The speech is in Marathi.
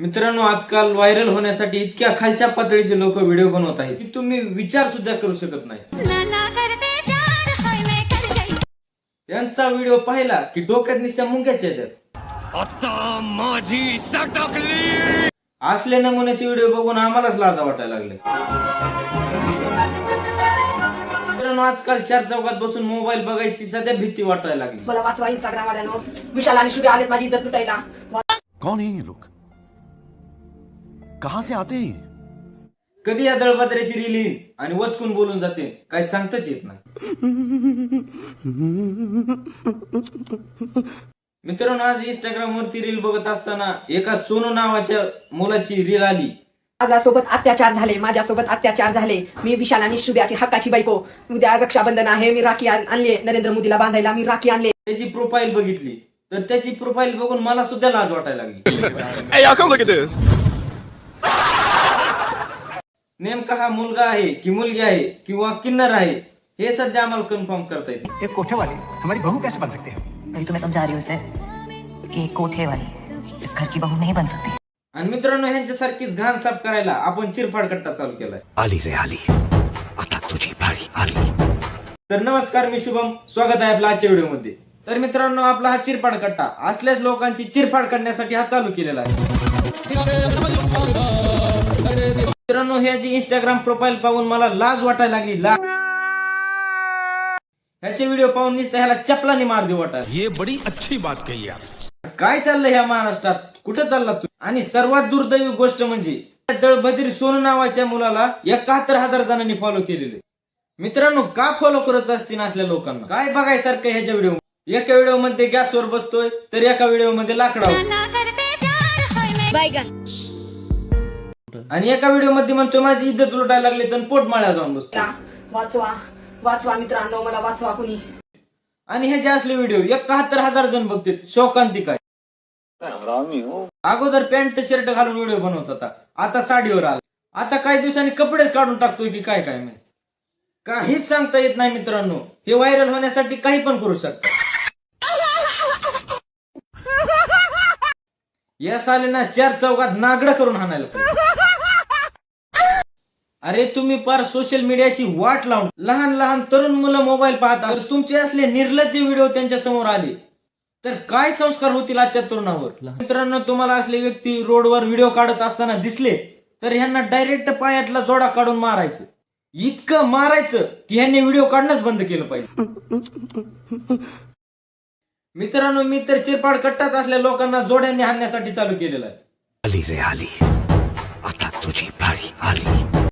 मित्रांनो आजकाल व्हायरल होण्यासाठी इतक्या खालच्या पातळीचे लोक व्हिडिओ बनवत आहेत की तुम्ही विचार सुद्धा करू शकत नाही. यांचा व्हिडिओ पाहिला की डोक्यात नुसत्या मुंग्याच्या येतात. आता माझी सटकली. असले नमुन्याचे व्हिडिओ बघून आम्हालाच लाजा वाटायला लागले. मित्रांनो आजकाल चार चौकात बसून मोबाईल बघायची सध्या भीती वाटायला लागली. मला वाचवा इंस्टाग्राम वाल्यानो. विशाल आणि शुभे आलेत माझी इज्जत लुटायला. है ये लोग? कहां से आते हैं? कधी या दळपात्र्याची रील येईल आणि वचकून बोलून जाते काही सांगताच येत नाही. मित्रांनो आज इंस्टाग्राम वरती रील बघत असताना एका सोनू नावाच्या मुलाची रील आली. माझ्यासोबत अत्याचार झाले माझ्यासोबत अत्याचार झाले. मी विशाल आणि शुभ्याची हक्काची बायको. उद्या रक्षाबंधन आहे मी राखी आण- आणली नरेंद्र मोदीला बांधायला मी राखी आणले त्याची प्रोफाईल बघितली. तर त्याची प्रोफाईल बघून मला सुद्धा लाज वाटायला लागली. नेमका हा मुलगा आहे की मुलगी आहे किंवा किन्नर आहे हे सध्या आम्हाला कन्फर्म करता येते एक कोठे वाले हमारी बहू कैसे बन सकते हैं? वही तो मैं समझा रही हूँ उसे कि एक कोठे वाली इस घर की बहू नहीं बन सकती। आणि मित्रांनो ह्यांच्यासारखीच घाण साफ करायला आपण चिरफाड कट्टा चालू केलाय. आली रे आली. आता तुझी पाळी आली. तर नमस्कार मी शुभम. स्वागत आहे आपला आजच्या व्हिडिओमध्ये. तर मित्रांनो आपला हा चिरफाड कट्टा असल्याच लोकांची चिरफाड करण्यासाठी हा चालू केलेला आहे. मित्रांनो ह्याची इंस्टाग्राम प्रोफाईल पाहून मला लाज वाटायला लागली. लाज ह्याचे व्हिडिओ पाहून नुसतं ह्याला चपलाने मार देऊ वाटायला. ये बड़ी अच्छी बात कही काय चाललंय ह्या महाराष्ट्रात? कुठं चालला तू? आणि सर्वात दुर्दैवी गोष्ट म्हणजे त्या दळभद्री सोनू नावाच्या मुलाला एकाहत्तर हजार जणांनी फॉलो केलेले. मित्रांनो का फॉलो करत असतील असल्या लोकांना? काय बघायसारखं ह्याच्या व्हिडिओ एका व्हिडिओमध्ये गॅसवर बसतोय तर एका व्हिडिओमध्ये लाकडावर. मैं बैगन आणि एका व्हिडिओमध्ये म्हणतोय माझी इज्जत लुटायला लागली तर पोट माळ्या जाऊन बसतो. वाचवा. वाचवा मित्रांनो मला वाचवा कुणी. आणि ह्याचे असले व्हिडिओ एकाहत्तर हजार जण बघते शोकांतिक आहे अगोदर पॅन्ट शर्ट घालून व्हिडिओ बनवत होता. आता साडीवर आला. आता काही दिवसांनी कपडेच काढून टाकतोय की काय काय माहीत. काहीच सांगता येत नाही मित्रांनो. हे व्हायरल होण्यासाठी काही पण करू या सालेना चार चौकात नागड करून हाणायला पाहिजे. अरे तुम्ही फार सोशल मीडियाची वाट लावून लहान लहान तरुण मुलं मोबाईल पाहता तुमचे असले निर्लज्ज व्हिडिओ त्यांच्यासमोर आले तर काय संस्कार होतील आजच्या तरुणावर? मित्रांनो तुम्हाला असले व्यक्ती रोडवर व्हिडिओ काढत असताना दिसले तर ह्यांना डायरेक्ट पायातला जोडा काढून मारायचं. इतकं मारायचं की ह्यांनी व्हिडिओ काढणंच बंद केलं पाहिजे. मित्रांनो मी तर चिरपाड कट्टाच असल्या लोकांना जोड्यांनी हाणण्यासाठी चालू केलेलं आहे. आली रे आली. आता तुझी पाळी आली.